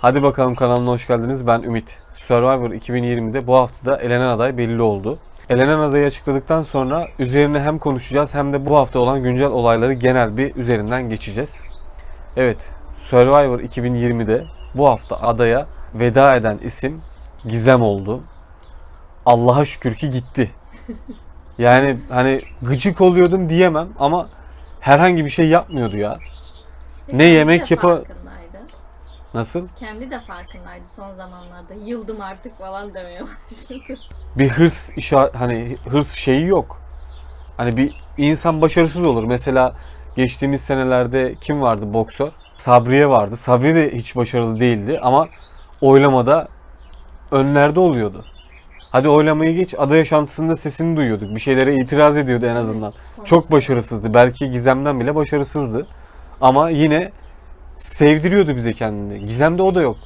Hadi bakalım kanalına hoş geldiniz. Ben Ümit. Survivor 2020'de bu haftada elenen aday belli oldu. Elenen adayı açıkladıktan sonra üzerine hem konuşacağız hem de bu hafta olan güncel olayları genel bir üzerinden geçeceğiz. Evet, Survivor 2020'de bu hafta adaya veda eden isim Gizem oldu. Allah'a şükür ki gitti. Yani hani gıcık oluyordum diyemem ama herhangi bir şey yapmıyordu ya. Ne yemek yapa-. Nasıl? Kendi de farkındaydı son zamanlarda. Yıldım artık falan demeye başladı. bir hırs işaret hani hırs şeyi yok. Hani bir insan başarısız olur. Mesela geçtiğimiz senelerde kim vardı boksör? Sabriye vardı. Sabri de hiç başarılı değildi ama oylamada önlerde oluyordu. Hadi oylamayı geç. Ada yaşantısında sesini duyuyorduk. Bir şeylere itiraz ediyordu en azından. Çok başarısızdı. Belki Gizem'den bile başarısızdı. Ama yine sevdiriyordu bize kendini. Gizem'de o da yok.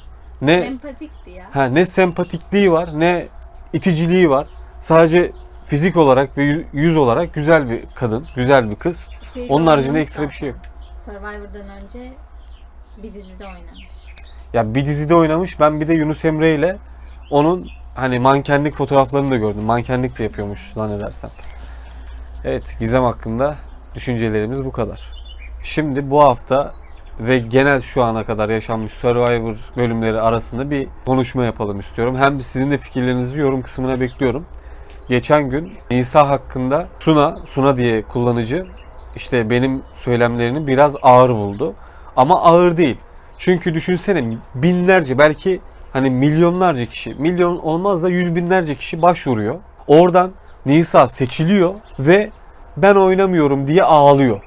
Ne Sempatikti ya. Ha, ne sempatikliği var ne iticiliği var. Sadece fizik olarak ve yü- yüz olarak güzel bir kadın, güzel bir kız. Şeyde Onun haricinde oynamış ekstra bir şey yok. zaten. Survivor'dan önce bir dizide oynamış. Ya bir dizide oynamış. Ben bir de Yunus Emre ile onun hani mankenlik fotoğraflarını da gördüm. Mankenlik de yapıyormuş zannedersem. Evet, Gizem hakkında düşüncelerimiz bu kadar. Şimdi bu hafta ve genel şu ana kadar yaşanmış Survivor bölümleri arasında bir konuşma yapalım istiyorum. Hem sizin de fikirlerinizi yorum kısmına bekliyorum. Geçen gün Nisa hakkında Suna, Suna diye kullanıcı işte benim söylemlerini biraz ağır buldu. Ama ağır değil. Çünkü düşünsene binlerce belki hani milyonlarca kişi, milyon olmaz da yüz binlerce kişi başvuruyor. Oradan Nisa seçiliyor ve ben oynamıyorum diye ağlıyor.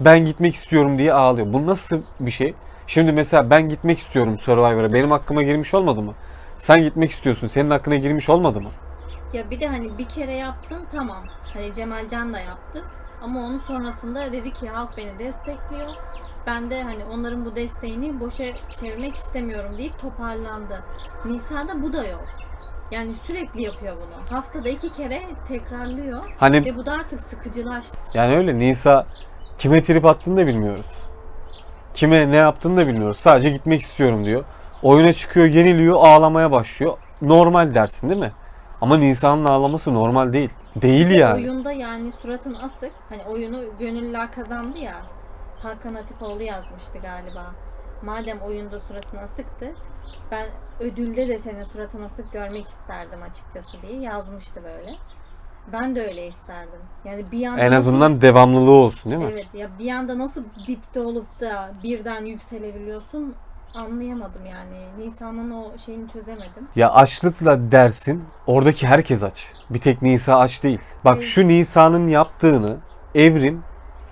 Ben gitmek istiyorum diye ağlıyor. Bu nasıl bir şey? Şimdi mesela ben gitmek istiyorum Survivor'a. Benim hakkıma girmiş olmadı mı? Sen gitmek istiyorsun. Senin hakkına girmiş olmadı mı? Ya bir de hani bir kere yaptın tamam. Hani Cemalcan da yaptı. Ama onun sonrasında dedi ki halk beni destekliyor. Ben de hani onların bu desteğini boşa çevirmek istemiyorum deyip toparlandı. Nisa'da bu da yok. Yani sürekli yapıyor bunu. Haftada iki kere tekrarlıyor. Hani Ve bu da artık sıkıcılaştı. yani öyle Nisa kime trip attığını da bilmiyoruz. Kime ne yaptığını da bilmiyoruz. Sadece gitmek istiyorum diyor. Oyuna çıkıyor, yeniliyor, ağlamaya başlıyor. Normal dersin değil mi? Ama Nisa'nın ağlaması normal değil. Değil Ve yani. Oyunda yani suratın asık. Hani oyunu gönüllüler kazandı ya. Hakan Atipoğlu yazmıştı galiba. Madem oyunda suratın asıktı, ben ödülde de senin suratın asık görmek isterdim açıkçası diye yazmıştı böyle. Ben de öyle isterdim. Yani bir anda En nasıl- azından devamlılığı olsun değil mi? Evet ya bir anda nasıl dipte olup da birden yükselebiliyorsun anlayamadım yani. Nisan'ın o şeyini çözemedim. Ya açlıkla dersin oradaki herkes aç. Bir tek Nisa aç değil. Bak Evet. şu Nisa'nın yaptığını Evrim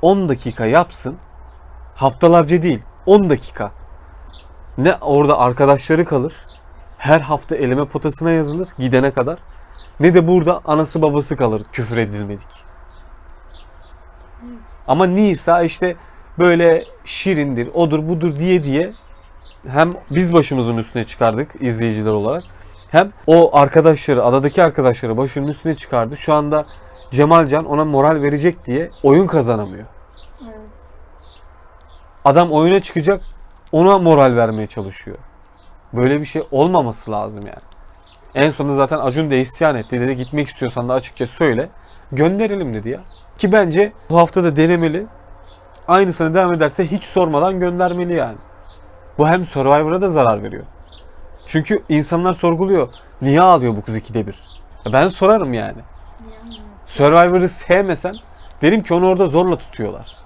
10 dakika yapsın. Haftalarca değil 10 dakika. Ne orada arkadaşları kalır. Her hafta eleme potasına yazılır gidene kadar. Ne de burada anası babası kalır küfür edilmedik. Ama Nisa işte böyle şirindir, odur budur diye diye hem biz başımızın üstüne çıkardık izleyiciler olarak. Hem o arkadaşları, adadaki arkadaşları başının üstüne çıkardı. Şu anda Cemalcan ona moral verecek diye oyun kazanamıyor. Evet. Adam oyuna çıkacak, ona moral vermeye çalışıyor. Böyle bir şey olmaması lazım yani. En sonunda zaten Acun da isyan etti. Dedi gitmek istiyorsan da açıkça söyle. Gönderelim dedi ya. Ki bence bu hafta da denemeli. Aynısını devam ederse hiç sormadan göndermeli yani. Bu hem Survivor'a da zarar veriyor. Çünkü insanlar sorguluyor. Niye ağlıyor bu kız ikide bir? Ben sorarım yani. Survivor'ı sevmesen derim ki onu orada zorla tutuyorlar.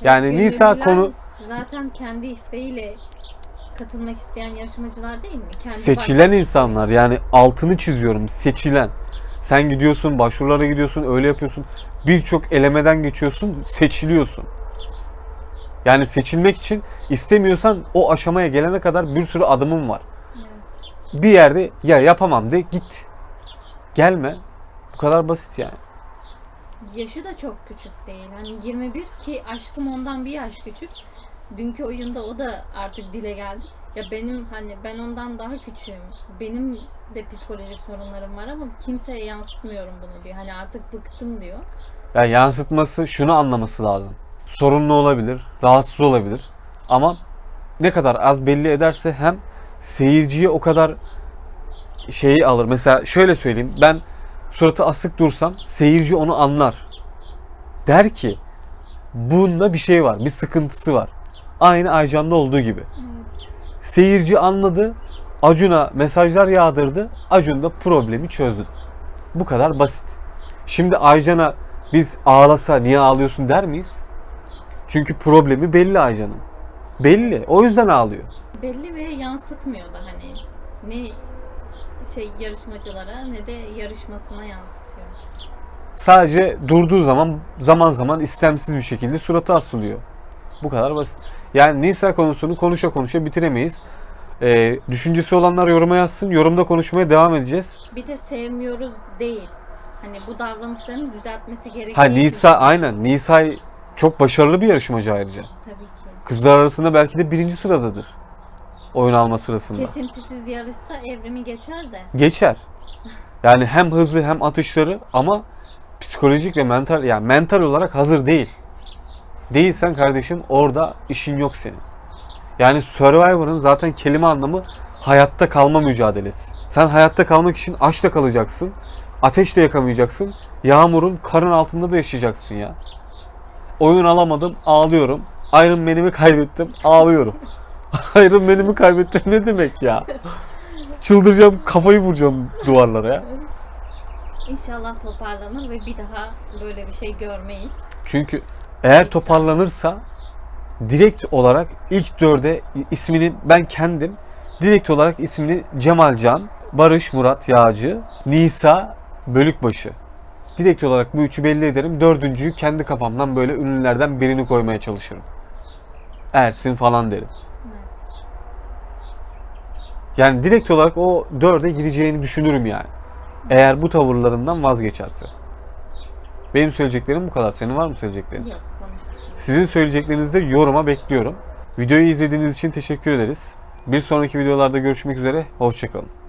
Yani Nisa konu zaten kendi isteğiyle katılmak isteyen yarışmacılar değil mi? Kendi seçilen insanlar yani altını çiziyorum seçilen. Sen gidiyorsun başvurulara gidiyorsun öyle yapıyorsun. Birçok elemeden geçiyorsun seçiliyorsun. Yani seçilmek için istemiyorsan o aşamaya gelene kadar bir sürü adımın var. Evet. Bir yerde ya yapamam de git. Gelme. Bu kadar basit yani. Yaşı da çok küçük değil. Hani 21 ki aşkım ondan bir yaş küçük. Dünkü oyunda o da artık dile geldi. Ya benim hani ben ondan daha küçüğüm. Benim de psikolojik sorunlarım var ama kimseye yansıtmıyorum bunu diyor. Hani artık bıktım diyor. Ya yansıtması şunu anlaması lazım. sorunlu olabilir, rahatsız olabilir. Ama ne kadar az belli ederse hem seyirciye o kadar şeyi alır. Mesela şöyle söyleyeyim. Ben suratı asık dursam seyirci onu anlar. Der ki bunda bir şey var, bir sıkıntısı var. Aynı Aycan'da olduğu gibi. Evet. Seyirci anladı. Acun'a mesajlar yağdırdı. Acun da problemi çözdü. Bu kadar basit. Şimdi Aycan'a biz ağlasa niye ağlıyorsun der miyiz? Çünkü problemi belli Aycan'ın. Belli. O yüzden ağlıyor. Belli ve yansıtmıyor da hani ne şey yarışmacılara ne de yarışmasına yansıtıyor. Sadece durduğu zaman zaman zaman istemsiz bir şekilde suratı asılıyor. Bu kadar basit. Yani Nisa konusunu konuşa konuşa bitiremeyiz. Ee, düşüncesi olanlar yoruma yazsın. Yorumda konuşmaya devam edeceğiz. Bir de sevmiyoruz değil. Hani bu davranışlarını düzeltmesi gerekiyor. Ha Nisa aynen. Nisa çok başarılı bir yarışmacı ayrıca. Tabii ki. Kızlar arasında belki de birinci sıradadır. Oyun alma sırasında. Kesintisiz yarışsa evrimi geçer de. Geçer. Yani hem hızı hem atışları ama psikolojik ve mental yani mental olarak hazır değil. Değilsen kardeşim orada işin yok senin. Yani Survivor'ın zaten kelime anlamı hayatta kalma mücadelesi. Sen hayatta kalmak için açta kalacaksın. Ateş de yakamayacaksın. Yağmurun karın altında da yaşayacaksın ya. Oyun alamadım ağlıyorum. Iron Man'imi kaybettim ağlıyorum. Iron Man'imi kaybettim ne demek ya? Çıldıracağım kafayı vuracağım duvarlara ya. İnşallah toparlanır ve bir daha böyle bir şey görmeyiz. Çünkü eğer toparlanırsa direkt olarak ilk dörde ismini ben kendim direkt olarak ismini Cemalcan, Barış Murat Yağcı, Nisa Bölükbaşı. Direkt olarak bu üçü belli ederim. Dördüncüyü kendi kafamdan böyle ünlülerden birini koymaya çalışırım. Ersin falan derim. Yani direkt olarak o dörde gideceğini düşünürüm yani. Eğer bu tavırlarından vazgeçerse. Benim söyleyeceklerim bu kadar. Senin var mı söyleyeceklerin? Yok. Sizin söyleyeceklerinizi de yoruma bekliyorum. Videoyu izlediğiniz için teşekkür ederiz. Bir sonraki videolarda görüşmek üzere. Hoşçakalın.